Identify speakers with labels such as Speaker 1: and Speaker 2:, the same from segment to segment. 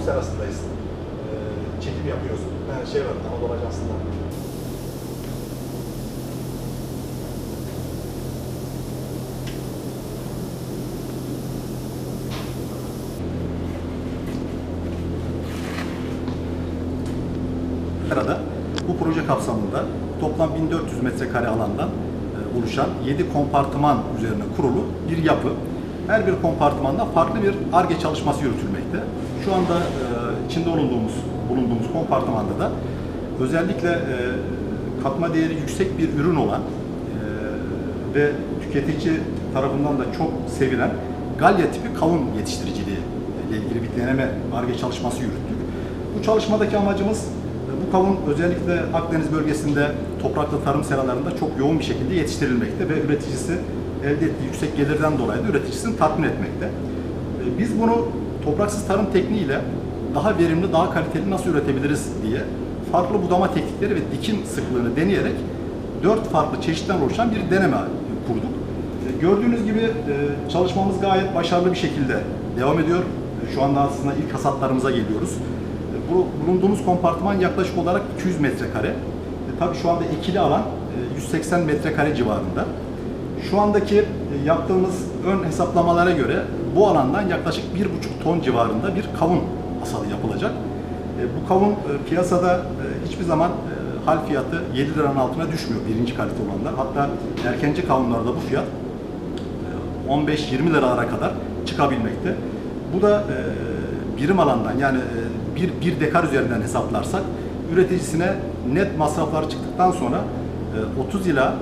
Speaker 1: serasındayız. Ee, çekim yapıyoruz. Ben şey var, Anadolu Ajansı'nda. Sırada bu proje kapsamında toplam 1400 metrekare alandan e, oluşan 7 kompartıman üzerine kurulu bir yapı. Her bir kompartımanda farklı bir ARGE çalışması yürütülmekte. Şu anda e, içinde bulunduğumuz, bulunduğumuz kompartımanda da özellikle e, katma değeri yüksek bir ürün olan e, ve tüketici tarafından da çok sevilen galya tipi kavun yetiştiriciliği ile ilgili bir deneme ARGE çalışması yürüttük. Bu çalışmadaki amacımız bu kavun özellikle Akdeniz bölgesinde topraklı tarım seralarında çok yoğun bir şekilde yetiştirilmekte ve üreticisi elde ettiği yüksek gelirden dolayı da üreticisini tatmin etmekte. E, Biz bunu topraksız tarım tekniğiyle daha verimli, daha kaliteli nasıl üretebiliriz diye farklı budama teknikleri ve dikim sıklığını deneyerek dört farklı çeşitten oluşan bir deneme kurduk. E, Gördüğünüz gibi e, çalışmamız gayet başarılı bir şekilde devam ediyor. Şu anda aslında ilk hasatlarımıza geliyoruz. Bu bulunduğumuz kompartıman yaklaşık olarak 200 metrekare. Tabii şu anda ikili alan e, 180 metrekare civarında. Şu andaki e, yaptığımız ön hesaplamalara göre bu alandan yaklaşık 1,5 ton civarında bir kavun hasadı yapılacak. E, Bu kavun e, piyasada hiçbir zaman hal fiyatı 7 liranın altına düşmüyor birinci kalite olanlar. Hatta erkenci kavunlarda bu fiyat e, 15-20 liralara kadar çıkabilmekte. Bu da birim alandan yani bir, bir dekar üzerinden hesaplarsak üreticisine net masraflar çıktıktan sonra e, 30 ila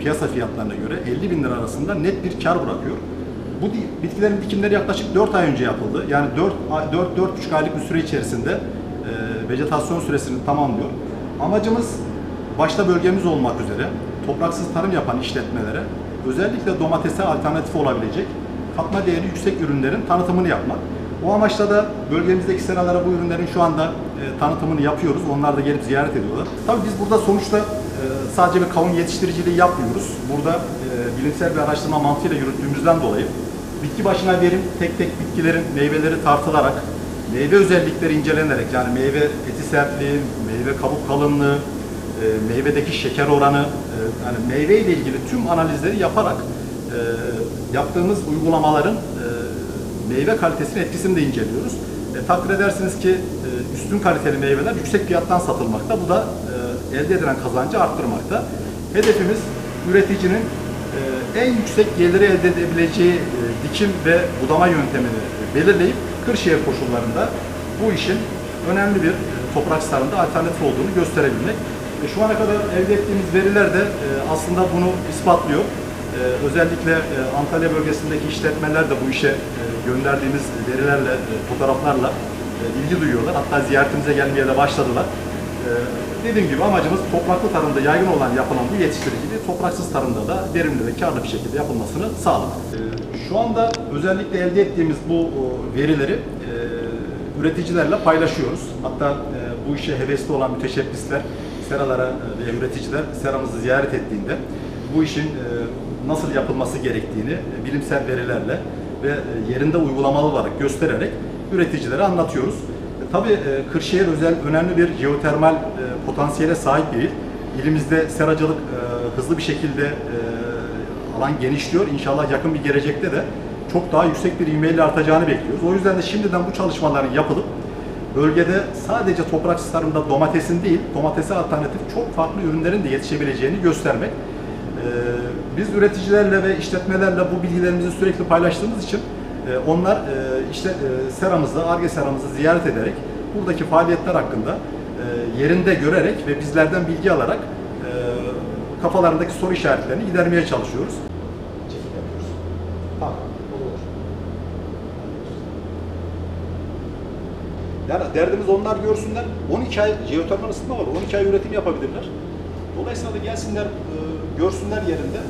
Speaker 1: piyasa fiyatlarına göre 50 bin lira arasında net bir kar bırakıyor. Bu bitkilerin dikimleri yaklaşık 4 ay önce yapıldı. Yani 4 ay- 4 4,5 aylık bir süre içerisinde e, vejetasyon süresini tamamlıyor. Amacımız başta bölgemiz olmak üzere topraksız tarım yapan işletmelere özellikle domatese alternatif olabilecek katma değeri yüksek ürünlerin tanıtımını yapmak. O amaçla da bölgemizdeki seralara bu ürünlerin şu anda e, tanıtımını yapıyoruz. Onlar da gelip ziyaret ediyorlar. Tabii biz burada sonuçta e, sadece bir kavun yetiştiriciliği yapmıyoruz. Burada e, bilimsel bir araştırma mantığıyla yürüttüğümüzden dolayı bitki başına verim tek tek bitkilerin meyveleri tartılarak, meyve özellikleri incelenerek yani meyve eti sertliği, meyve kabuk kalınlığı, e, meyvedeki şeker oranı, e, yani meyve ile ilgili tüm analizleri yaparak yaptığımız uygulamaların meyve kalitesinin etkisini de inceliyoruz. E, takdir edersiniz ki üstün kaliteli meyveler yüksek fiyattan satılmakta. Bu da elde edilen kazancı arttırmakta. Hedefimiz üreticinin e, en yüksek geliri elde edebileceği e, dikim ve budama yöntemini belirleyip Kırşehir koşullarında bu işin önemli bir e, toprak sarında alternatif olduğunu gösterebilmek. E, Şu ana kadar elde ettiğimiz veriler de e, aslında bunu ispatlıyor. E, Özellikle e, Antalya bölgesindeki işletmeler de bu işe e, gönderdiğimiz verilerle, e, fotoğraflarla e, ilgi duyuyorlar. Hatta ziyaretimize gelmeye de başladılar. E, Dediğim gibi amacımız topraklı tarımda yaygın olan yapılan bu yetiştiriciliği topraksız tarımda da verimli ve karlı bir şekilde yapılmasını sağlamak. E, Şu anda özellikle elde ettiğimiz bu verileri e, üreticilerle paylaşıyoruz. Hatta e, bu işe hevesli olan müteşebbisler, seralara e, ve üreticiler seramızı ziyaret ettiğinde bu işin nasıl yapılması gerektiğini bilimsel verilerle ve yerinde uygulamalı olarak göstererek üreticilere anlatıyoruz. Tabii e, Kırşehir özel önemli bir jeotermal e, potansiyele sahip bir il. İlimizde seracılık e, hızlı bir şekilde alan genişliyor. İnşallah yakın bir gelecekte de çok daha yüksek bir ivmeyle artacağını bekliyoruz. O yüzden de şimdiden bu çalışmaların yapılıp bölgede sadece topraksız tarımda domatesin değil, domatese alternatif çok farklı ürünlerin de yetişebileceğini göstermek. Biz üreticilerle ve işletmelerle bu bilgilerimizi sürekli paylaştığımız için e, onlar e, işte e, seramızda, ARGE seramızı ziyaret ederek buradaki faaliyetler hakkında e, yerinde görerek ve bizlerden bilgi alarak e, kafalarındaki soru işaretlerini gidermeye çalışıyoruz. Çekim yapıyoruz. Tamam, olur. Yani derdimiz onlar görsünler. 12 ay jeotermal ısıtma var. 12 ay üretim yapabilirler. Dolayısıyla da gelsinler, e, görsünler yerinde.